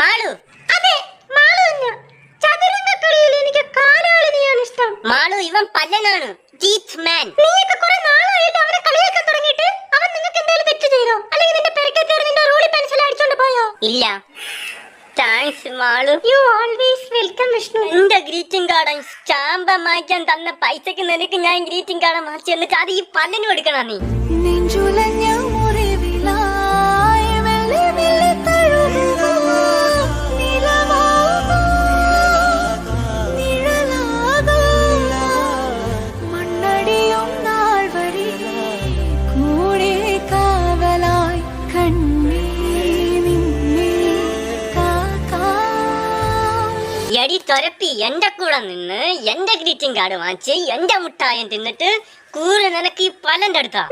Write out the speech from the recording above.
മാളു. അതെ മാളു തന്നെ. ചതുരംഗ കളിയിൽ എനിക്ക് കാലാളിനെയാണ് ഇഷ്ടം. മാളു ഇവൻ പല്ലനാണ്. ജീത്ത് മാൻ നീയൊക്കെ കുറെ നാളായിട്ട് അവനെ കളിയാക്കാൻ തുടങ്ങിയിട്ട്. അവൻ നിങ്ങൾക്ക് എന്തെങ്കിലും തെറ്റ് ചെയ്തോ? അല്ലെങ്കിൽ നിന്റെ പെരക്കെ കയറി നിന്റെ റൂളി പെൻസിൽ അടിച്ചോണ്ട് പോയോ? ഇല്ല. Thanks Malu. You always welcome Vishnu. നിന്റെ ഗ്രീറ്റിംഗ് കാർഡ് സ്റ്റാമ്പ് മാറ്റാൻ തന്ന പൈസക്ക് നിനക്ക് ഞാൻ ഗ്രീറ്റിംഗ് കാർഡ് മാറ്റി എന്നിട്ട് അത് ഈ പല്ലിന് കൊടുക്കണം നീ. നെഞ്ചുലഞ്ഞ എടി തൊരപ്പി എന്റെ കൂടെ നിന്ന് എന്റെ ഗ്രീറ്റിംഗ് കാർഡ് വാങ്ങിച്ച് എന്റെ മുട്ടായം തിന്നിട്ട് കൂറ് നിനക്ക് ഈ പല്ലന്റെ അടുത്താ.